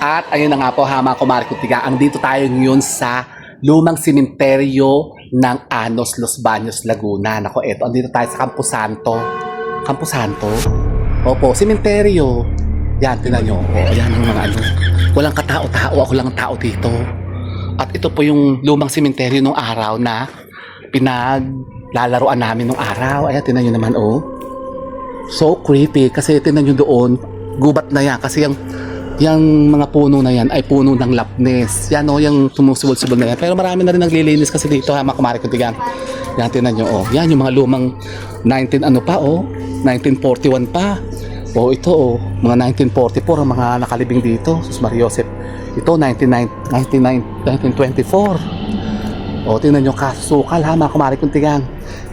At ayun na nga po ha mga kumari kutiga, ang dito tayo ngayon sa lumang simenteryo ng Anos Los Baños, Laguna. Nako, eto, andito tayo sa Camposanto. Camposanto? Opo, simenteryo. Yan, tinan nyo. O, ayan ang mga ano. Walang katao-tao, ako lang ang tao dito. At ito po yung lumang simenteryo nung araw na pinaglalaroan namin nung araw. Ayan, tinan nyo naman, oh. So creepy kasi tinan nyo doon, gubat na yan kasi yung yung mga puno na yan ay puno ng lapnes. Yan o, yung sumusubol-subol na yan. Pero marami na rin naglilinis kasi dito ha, mga kumari kuntigan. Yan, tinan nyo, oh. Yan, yung mga lumang 19 ano pa, oh. 1941 pa. Oh, ito, oh. Mga 1944 ang mga nakalibing dito. Sus Maria Joseph. Ito, 19, 19, 1924. O, tingnan nyo, kasukal ha, mga kumari kuntigan.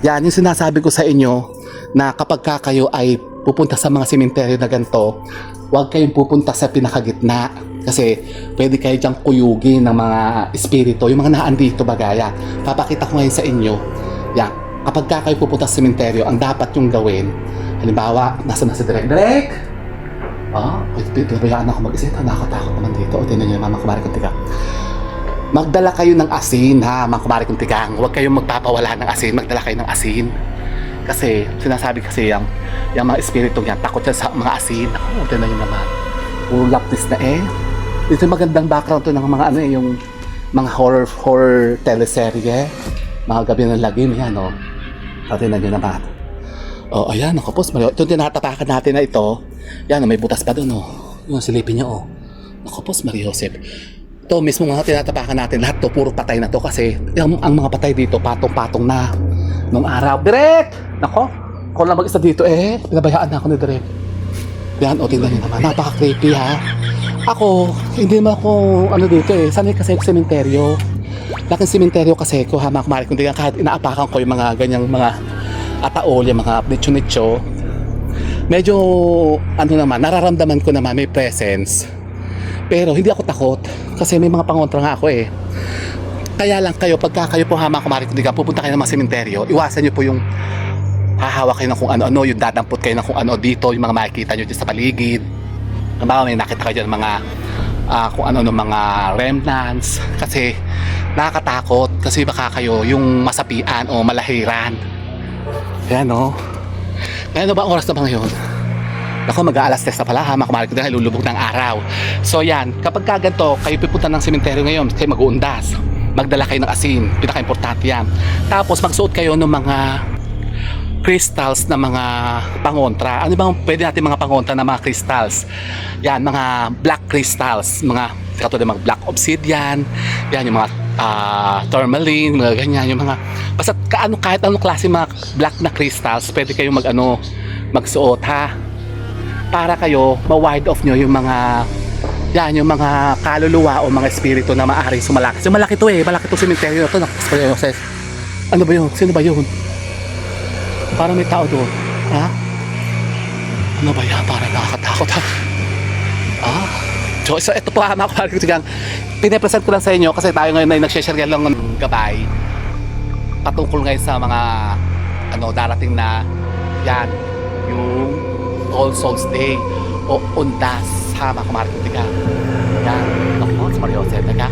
Yan, yung sinasabi ko sa inyo na kapag ka kayo ay pupunta sa mga simenteryo na ganito, huwag kayong pupunta sa pinakagitna. Kasi pwede kayo diyang kuyugin ng mga espiritu, yung mga naandito bagaya. Papakita ko ngayon sa inyo. Yan, kapag ka kayo pupunta sa simenteryo, ang dapat yung gawin, halimbawa, nasa na si Direk. Direk! Ah, oh, pinabayaan ako mag-isip. Nakakatakot naman dito. O, tingnan nyo, mama kumari kuntigan. Magdala kayo ng asin ha, mga kumari kong tigang. Huwag kayong magpapawala ng asin, magdala kayo ng asin. Kasi, sinasabi kasi yung, yung mga espiritu yan, takot yan sa mga asin. Ako, tinan nyo naman. Puro lapis na eh. Ito yung magandang background to ng mga ano eh, yung mga horror, horror teleserye. Mga gabi ng lagim, yan o. Oh. Tinan nyo naman. Oh, ayan, ako po. Ito tinatapakan natin na ito. Yan, may butas pa doon, oh. Yung silipin niya, oh. Ako po, Maria Joseph to mismo nga tinatapakan natin lahat to puro patay na to kasi yung, ang mga patay dito patong-patong na nung araw direct nako ako lang mag-isa dito eh pinabayaan na ako ni direct yan o tingnan nyo naman. Napaka creepy ha? Ako hindi naman ako ano dito eh sanay kasi ako sementeryo. Laking sementeryo kasi ko ha? Mga kumari kundi kahit inaapakan ko yung mga ganyang mga ataol yung mga nicho-nicho. Medyo ano naman nararamdaman ko naman may presence. Pero hindi ako takot kasi may mga pangontra nga ako eh. Kaya lang kayo, pagka kayo po hama kumari kung di ka pupunta kayo ng mga sementeryo, iwasan nyo po yung hahawa kayo ng kung ano-ano, yung dadampot kayo ng kung ano dito, yung mga makikita nyo dyan sa paligid. Halimbawa, may nakita kayo dyan mga ah, kung ano-ano mga remnants. Kasi nakakatakot kasi baka kayo yung masapian o malahiran. Yan o. Ngayon ba ang oras na ba ngayon? Ako, mag-aalas 3 na pala ha, ko dahil lulubog ng araw. So yan, kapag kaganto, kayo pupunta ng sementeryo ngayon, kayo mag-uundas. Magdala kayo ng asin, pinaka-importante yan. Tapos magsuot kayo ng mga crystals na mga pangontra. Ano bang pwede natin mga pangontra na mga crystals? Yan, mga black crystals, mga katulad ng mga black obsidian, yan yung mga ah, tourmaline, mga ganyan, yung mga basta kaano kahit anong klase mga black na crystals, pwede kayong mag ano, magsuot ha para kayo ma-ward off nyo yung mga yan, yung mga kaluluwa o mga espiritu na maaaring sumalaki. So malaki to eh, malaki to cemetery na to. Ano ba yun? Sino ba yun? Parang may tao doon. Ha? Ano ba yan? Parang nakakatakot ha? Ah? So, so ito po ha, mga kapatid ko sigang ko lang sa inyo kasi tayo ngayon ay nagsishare lang ng gabay patungkol ngayon sa mga ano darating na yan yung All Souls Day o Undas ha mga kumarikitiga yan ako sa Mario Jose taga